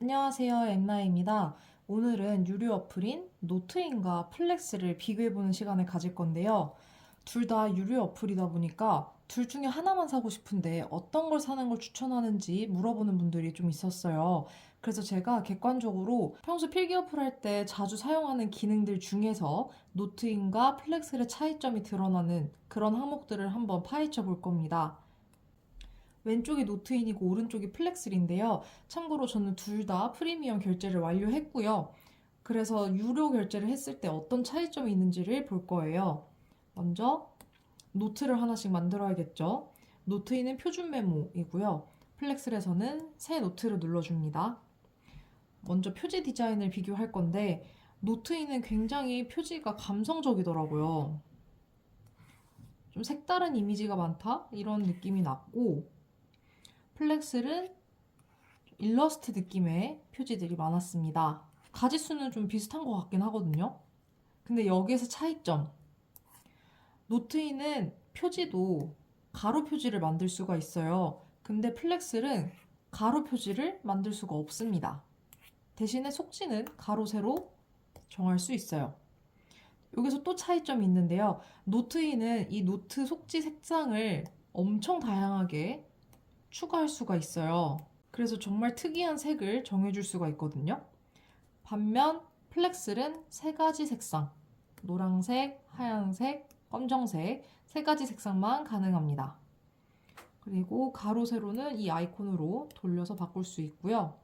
안녕하세요. 엠나입니다. 오늘은 유료 어플인 노트인과 플렉스를 비교해보는 시간을 가질 건데요. 둘 다 유료 어플이다 보니까 둘 중에 하나만 사고 싶은데 어떤 걸 사는 걸 추천하는지 물어보는 분들이 좀 있었어요. 그래서 제가 객관적으로 평소 필기 어플 할 때 자주 사용하는 기능들 중에서 노트인과 플렉스의 차이점이 드러나는 그런 항목들을 한번 파헤쳐 볼 겁니다. 왼쪽이 노트인이고 오른쪽이 플렉스인데요. 참고로 저는 둘 다 프리미엄 결제를 완료했고요. 그래서 유료 결제를 했을 때 어떤 차이점이 있는지를 볼 거예요. 먼저 노트를 하나씩 만들어야겠죠. 노트인은 표준 메모이고요. 플렉스에서는 새 노트를 눌러줍니다. 먼저 표지 디자인을 비교할 건데 노트인은 굉장히 표지가 감성적이더라고요. 좀 색다른 이미지가 많다? 이런 느낌이 났고 플렉스는 일러스트 느낌의 표지들이 많았습니다. 가지수는 좀 비슷한 것 같긴 하거든요. 근데 여기에서 차이점. 노트인은 표지도 가로 표지를 만들 수가 있어요. 근데 플렉스는 가로 표지를 만들 수가 없습니다. 대신에 속지는 가로, 세로 정할 수 있어요. 여기서 또 차이점이 있는데요. 노트인은 이 노트 속지 색상을 엄청 다양하게 추가할 수가 있어요. 그래서 정말 특이한 색을 정해줄 수가 있거든요. 반면 플렉스는 세 가지 색상, 노란색, 하얀색, 검정색 세 가지 색상만 가능합니다. 그리고 가로 세로는 이 아이콘으로 돌려서 바꿀 수 있고요.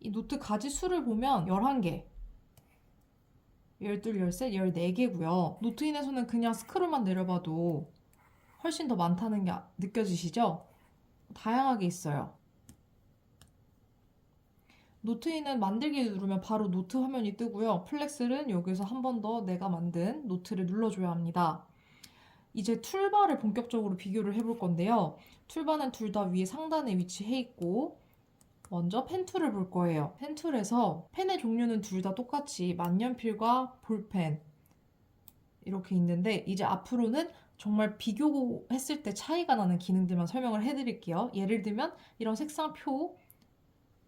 이 노트 가지 수를 보면 11개, 12, 13, 14개고요. 노트인에서는 그냥 스크롤만 내려봐도 훨씬 더 많다는 게 느껴지시죠? 다양하게 있어요. 노트인은 만들기 누르면 바로 노트 화면이 뜨고요. 플렉스는 여기서 한 번 더 내가 만든 노트를 눌러줘야 합니다. 이제 툴바를 본격적으로 비교를 해볼 건데요. 툴바는 둘 다 위에 상단에 위치해 있고 먼저 펜 툴을 볼 거예요. 펜 툴에서 펜의 종류는 둘 다 똑같이 만년필과 볼펜 이렇게 있는데 이제 앞으로는 정말 비교했을 때 차이가 나는 기능들만 설명을 해드릴게요. 예를 들면 이런 색상표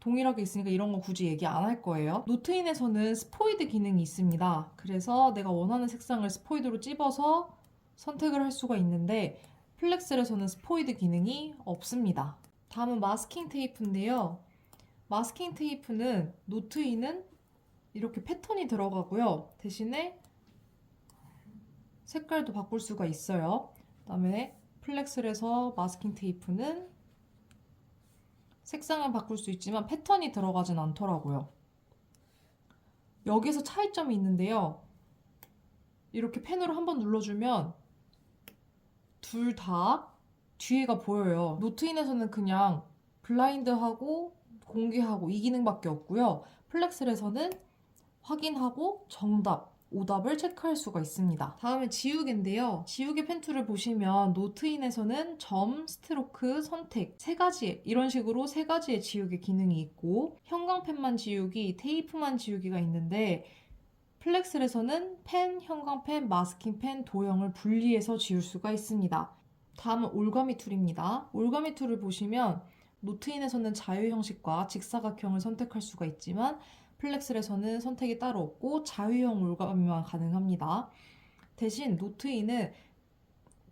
동일하게 있으니까 이런 거 굳이 얘기 안 할 거예요. 노트인에서는 스포이드 기능이 있습니다. 그래서 내가 원하는 색상을 스포이드로 찝어서 선택을 할 수가 있는데 플렉스에서는 스포이드 기능이 없습니다. 다음은 마스킹 테이프인데요. 마스킹 테이프는 노트인은 이렇게 패턴이 들어가고요. 대신에 색깔도 바꿀 수가 있어요. 그 다음에 플렉스에서 마스킹 테이프는 색상은 바꿀 수 있지만 패턴이 들어가진 않더라고요. 여기서 차이점이 있는데요. 이렇게 펜으로 한번 눌러주면 둘 다 뒤에가 보여요. 노트인에서는 그냥 블라인드하고 공개하고 이 기능밖에 없고요. 플렉스에서는 확인하고 정답, 오답을 체크할 수가 있습니다. 다음은 지우개인데요. 지우개 펜툴을 보시면 노트인에서는 점, 스트로크, 선택 세 가지 이런 식으로 세 가지의 지우개 기능이 있고 형광펜만 지우기, 테이프만 지우기가 있는데 플렉스에서는 펜, 형광펜, 마스킹펜, 도형을 분리해서 지울 수가 있습니다. 다음은 올가미 툴입니다. 올가미 툴을 보시면 노트인에서는 자유 형식과 직사각형을 선택할 수가 있지만 플렉스에서는 선택이 따로 없고 자유형 올가미만 가능합니다. 대신 노트인은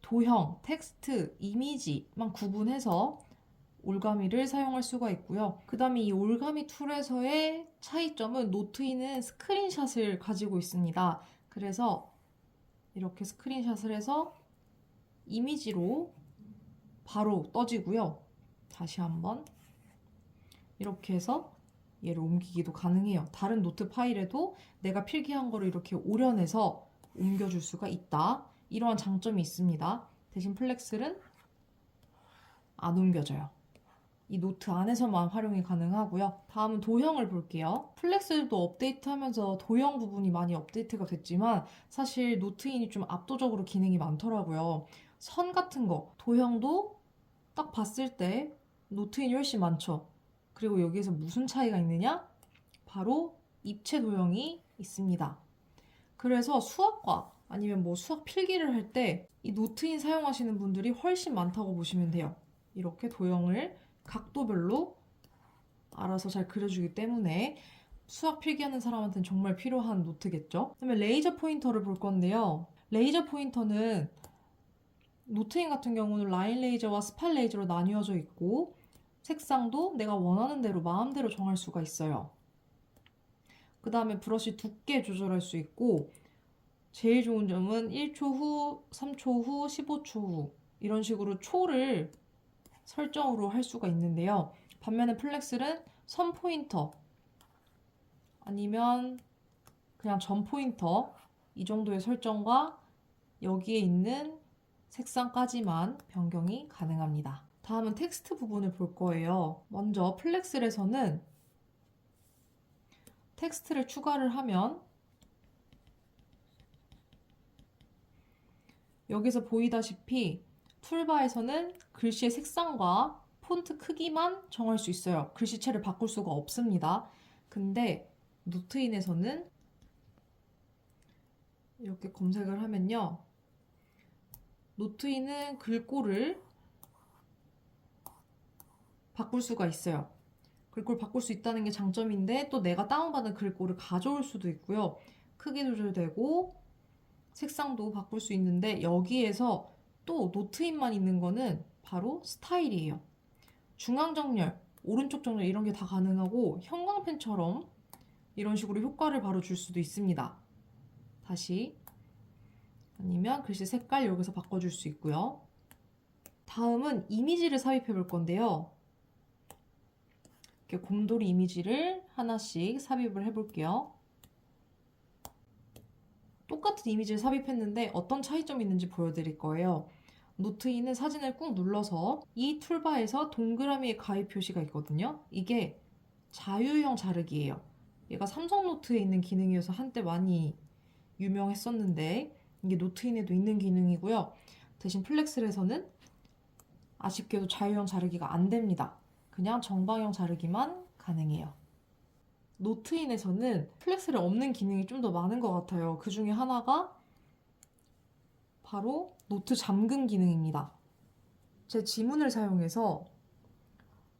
도형, 텍스트, 이미지만 구분해서 올가미를 사용할 수가 있고요. 그 다음에 이 올가미 툴에서의 차이점은 노트인은 스크린샷을 가지고 있습니다. 그래서 이렇게 스크린샷을 해서 이미지로 바로 떠지고요. 다시 한번 이렇게 해서 얘를 옮기기도 가능해요. 다른 노트 파일에도 내가 필기한 거를 이렇게 오려내서 옮겨줄 수가 있다. 이러한 장점이 있습니다. 대신 플렉스는 안 옮겨져요. 이 노트 안에서만 활용이 가능하고요. 다음은 도형을 볼게요. 플렉스도 업데이트하면서 도형 부분이 많이 업데이트가 됐지만 사실 노트인이 좀 압도적으로 기능이 많더라고요. 선 같은 거, 도형도 딱 봤을 때 노트인이 훨씬 많죠. 그리고 여기에서 무슨 차이가 있느냐? 바로 입체 도형이 있습니다. 그래서 수학과 아니면 뭐 수학 필기를 할 때 이 노트인 사용하시는 분들이 훨씬 많다고 보시면 돼요. 이렇게 도형을 각도별로 알아서 잘 그려주기 때문에 수학 필기하는 사람한테는 정말 필요한 노트겠죠. 그다음에 레이저 포인터를 볼 건데요. 레이저 포인터는 노트인 같은 경우는 라인 레이저와 스팔 레이저로 나뉘어져 있고 색상도 내가 원하는 대로 마음대로 정할 수가 있어요. 그 다음에 브러쉬 두께 조절할 수 있고 제일 좋은 점은 1초 후, 3초 후, 15초 후 이런 식으로 초를 설정으로 할 수가 있는데요. 반면에 플렉스는 선 포인터 아니면 그냥 점 포인터 이 정도의 설정과 여기에 있는 색상까지만 변경이 가능합니다. 다음은 텍스트 부분을 볼 거예요. 먼저 플렉스에서는 텍스트를 추가를 하면 여기서 보이다시피 툴바에서는 글씨의 색상과 폰트 크기만 정할 수 있어요. 글씨체를 바꿀 수가 없습니다. 근데 노트인에서는 이렇게 검색을 하면요. 노트인은 글꼴을 바꿀 수가 있어요. 글꼴 바꿀 수 있다는 게 장점인데 또 내가 다운받은 글꼴을 가져올 수도 있고요. 크기 조절되고 색상도 바꿀 수 있는데 여기에서 또 노트인만 있는 거는 바로 스타일이에요. 중앙 정렬, 오른쪽 정렬 이런 게 다 가능하고 형광펜처럼 이런 식으로 효과를 바로 줄 수도 있습니다. 다시 아니면 글씨 색깔 여기서 바꿔줄 수 있고요. 다음은 이미지를 삽입해 볼 건데요. 이렇게 곰돌이 이미지를 하나씩 삽입을 해볼게요. 똑같은 이미지를 삽입했는데 어떤 차이점이 있는지 보여드릴 거예요. 노트인은 사진을 꾹 눌러서 이 툴바에서 동그라미의 가입 표시가 있거든요. 이게 자유형 자르기예요. 얘가 삼성 노트에 있는 기능이어서 한때 많이 유명했었는데 이게 노트인에도 있는 기능이고요. 대신 플렉스에서는 아쉽게도 자유형 자르기가 안 됩니다. 그냥 정방형 자르기만 가능해요. 노트인에서는 플렉스에 없는 기능이 좀 더 많은 것 같아요. 그 중에 하나가 바로 노트 잠금 기능입니다. 제 지문을 사용해서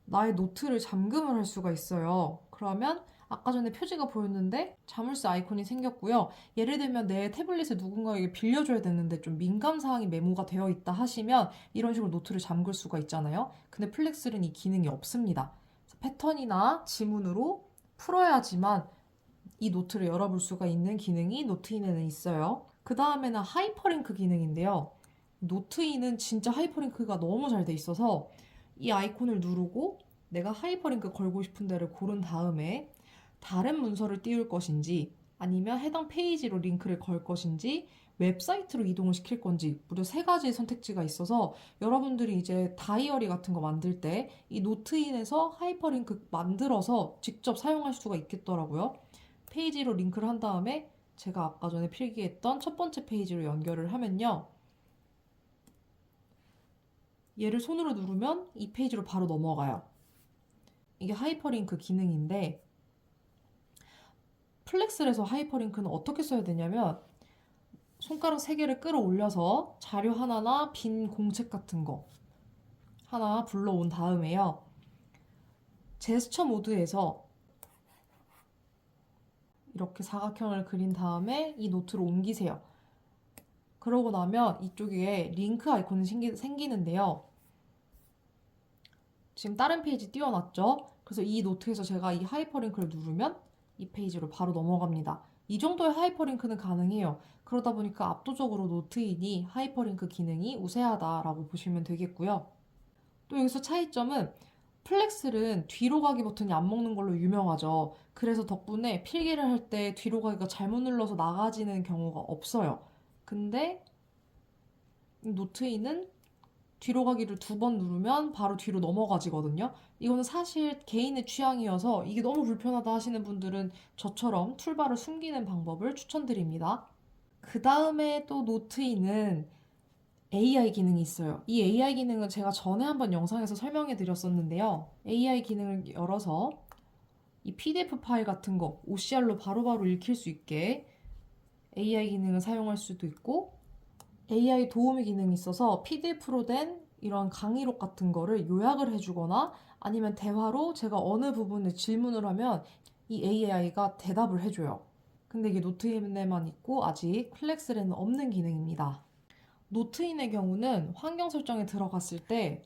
나의 노트를 잠금을 할 수가 있어요. 그러면 아까 전에 표지가 보였는데 자물쇠 아이콘이 생겼고요. 예를 들면 내 태블릿을 누군가에게 빌려줘야 되는데 좀 민감 사항이 메모가 되어 있다 하시면 이런 식으로 노트를 잠글 수가 있잖아요. 근데 플렉스는 이 기능이 없습니다. 패턴이나 지문으로 풀어야지만 이 노트를 열어볼 수가 있는 기능이 노트인에는 있어요. 그 다음에는 하이퍼링크 기능인데요. 노트인은 진짜 하이퍼링크가 너무 잘 돼 있어서 이 아이콘을 누르고 내가 하이퍼링크 걸고 싶은 데를 고른 다음에 다른 문서를 띄울 것인지 아니면 해당 페이지로 링크를 걸 것인지 웹사이트로 이동을 시킬 건지 무려 세 가지의 선택지가 있어서 여러분들이 이제 다이어리 같은 거 만들 때 이 노트인에서 하이퍼링크 만들어서 직접 사용할 수가 있겠더라고요. 페이지로 링크를 한 다음에 제가 아까 전에 필기했던 첫 번째 페이지로 연결을 하면요. 얘를 손으로 누르면 이 페이지로 바로 넘어가요. 이게 하이퍼링크 기능인데 플렉스에서 하이퍼링크는 어떻게 써야 되냐면 손가락 세 개를 끌어올려서 자료 하나나 빈 공책 같은 거 하나 불러온 다음에요. 제스처 모드에서 이렇게 사각형을 그린 다음에 이 노트로 옮기세요. 그러고 나면 이쪽에 링크 아이콘이 생기, 생기는데요. 지금 다른 페이지 띄워놨죠? 그래서 이 노트에서 제가 이 하이퍼링크를 누르면 이 페이지로 바로 넘어갑니다. 이 정도의 하이퍼링크는 가능해요. 그러다 보니까 압도적으로 노트인이 하이퍼링크 기능이 우세하다라고 보시면 되겠고요. 또 여기서 차이점은 플렉스는 뒤로 가기 버튼이 안 먹는 걸로 유명하죠. 그래서 덕분에 필기를 할 때 뒤로 가기가 잘못 눌러서 나가지는 경우가 없어요. 근데 노트인은 뒤로 가기를 두 번 누르면 바로 뒤로 넘어가지거든요. 이거는 사실 개인의 취향이어서 이게 너무 불편하다 하시는 분들은 저처럼 툴바를 숨기는 방법을 추천드립니다. 그 다음에 또 노트인은 AI 기능이 있어요. 이 AI 기능은 제가 전에 한번 영상에서 설명해 드렸었는데요. AI 기능을 열어서 이 PDF 파일 같은 거 OCR로 바로바로 읽힐 수 있게 AI 기능을 사용할 수도 있고 AI 도우미 기능이 있어서 PDF로 된 이런 강의록 같은 거를 요약을 해주거나 아니면 대화로 제가 어느 부분에 질문을 하면 이 AI가 대답을 해줘요. 근데 이게 노트인에만 있고 아직 플렉스에는 없는 기능입니다. 노트인의 경우는 환경 설정에 들어갔을 때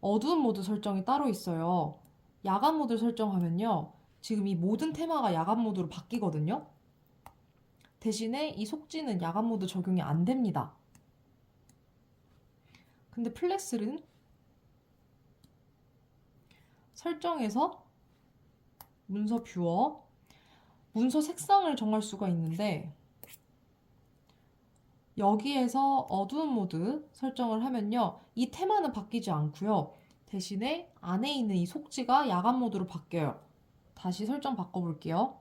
어두운 모드 설정이 따로 있어요. 야간 모드 설정하면요. 지금 이 모든 테마가 야간 모드로 바뀌거든요. 대신에 이 속지는 야간 모드 적용이 안 됩니다. 근데 플렉스는 설정에서 문서 뷰어, 문서 색상을 정할 수가 있는데 여기에서 어두운 모드 설정을 하면요. 이 테마는 바뀌지 않고요. 대신에 안에 있는 이 속지가 야간 모드로 바뀌어요. 다시 설정 바꿔볼게요.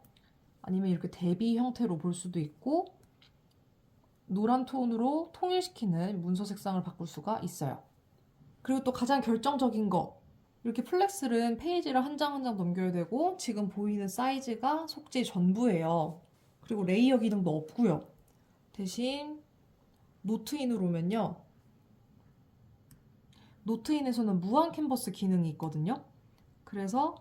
아니면 이렇게 대비 형태로 볼 수도 있고 노란 톤으로 통일시키는 문서 색상을 바꿀 수가 있어요. 그리고 또 가장 결정적인 거 이렇게 플렉스는 페이지를 한 장 한 장 넘겨야 되고 지금 보이는 사이즈가 속지 전부예요. 그리고 레이어 기능도 없고요. 대신 노트인으로 오면요. 노트인에서는 무한 캔버스 기능이 있거든요. 그래서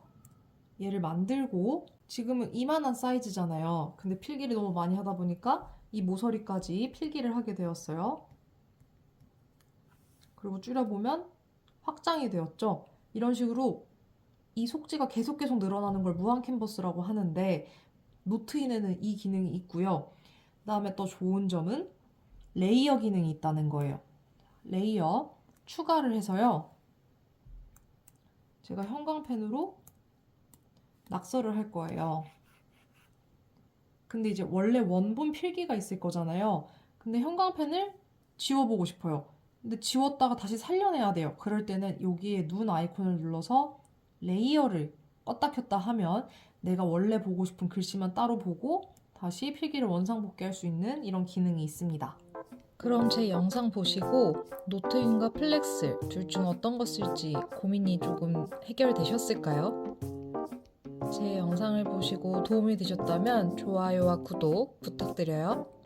얘를 만들고 지금은 이만한 사이즈잖아요. 근데 필기를 너무 많이 하다 보니까 이 모서리까지 필기를 하게 되었어요. 그리고 줄여보면 확장이 되었죠. 이런 식으로 이 속지가 계속 계속 늘어나는 걸 무한 캔버스라고 하는데 노트인에는 이 기능이 있고요. 그 다음에 또 좋은 점은 레이어 기능이 있다는 거예요. 레이어 추가를 해서요. 제가 형광펜으로 낙서를 할 거예요. 근데 이제 원래 원본 필기가 있을 거잖아요. 근데 형광펜을 지워보고 싶어요. 근데 지웠다가 다시 살려내야 돼요. 그럴 때는 여기에 눈 아이콘을 눌러서 레이어를 껐다 켰다 하면 내가 원래 보고 싶은 글씨만 따로 보고 다시 필기를 원상 복귀할 수 있는 이런 기능이 있습니다. 그럼 제 영상 보시고 노트인과 플렉스 둘 중 어떤 거 쓸지 고민이 조금 해결되셨을까요? 제 영상을 보시고 도움이 되셨다면 좋아요와 구독 부탁드려요.